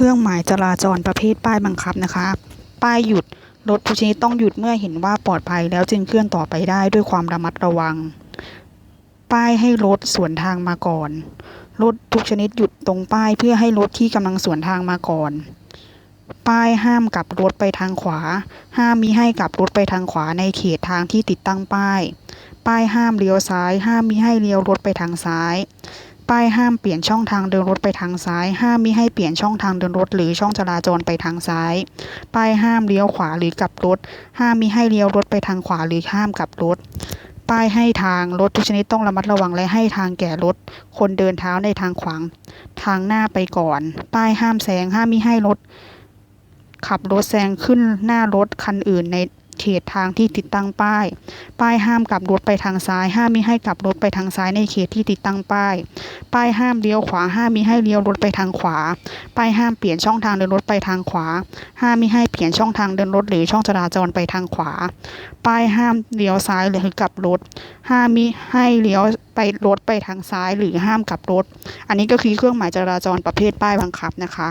เครื่องหมายจราจรประเภทป้ายบังคับนะคะ ป้ายหยุดรถทุกชนิดต้องหยุดเมื่อเห็นว่าปลอดภัยแล้วจึงเคลื่อนต่อไปได้ด้วยความระมัดระวัง ป้ายให้รถสวนทางมาก่อน รถทุกชนิดหยุดตรงป้ายเพื่อให้รถที่กำลังสวนทางมาก่อน ป้ายห้ามกลับรถไปทางขวา ห้ามมิให้กลับรถไปทางขวาในเขตทางที่ติดตั้งป้าย ป้ายห้ามเลี้ยวซ้าย ห้ามมิให้เลี้ยวรถไปทางซ้าย ป้ายห้ามเปลี่ยนช่องทางเดินรถไปทางซ้าย ห้ามมิให้เปลี่ยนช่องทางเดินรถหรือช่องจราจรไปทางซ้าย ป้ายห้ามเลี้ยวขวาหรือกลับรถ ห้ามมิให้เลี้ยวรถไปทางขวาหรือห้ามกลับรถ ป้ายให้ทางรถทุกชนิดต้องระมัดระวังและให้ทางแก่รถ คนเดินเท้าในทางขวาง ทางหน้าไปก่อน ป้ายห้ามแซงห้ามมิให้รถขับรถแซงขึ้นหน้ารถคันอื่นใน ตทางที่ติดตั้งป้าย ป้ายห้ามกลับรถไปทางซ้าย ห้ามมิให้กลับรถไปทางซ้ายในเขตที่ติดตั้งป้าย ป้ายห้ามเลี้ยวขวา ห้ามมิให้เลี้ยวรถไปทางขวา ป้ายห้ามเปลี่ยนช่องทางเดินรถไปทางขวา ห้ามมิให้เปลี่ยนช่องทางเดินรถหรือช่องจราจรไปทางขวา ป้ายห้ามเลี้ยวซ้ายหรือกลับรถ ห้ามมิให้เลี้ยวไปรถไปทางซ้ายหรือห้ามกลับรถ อันนี้ก็คือเครื่องหมายจราจรประเภทป้ายบังคับนะคะ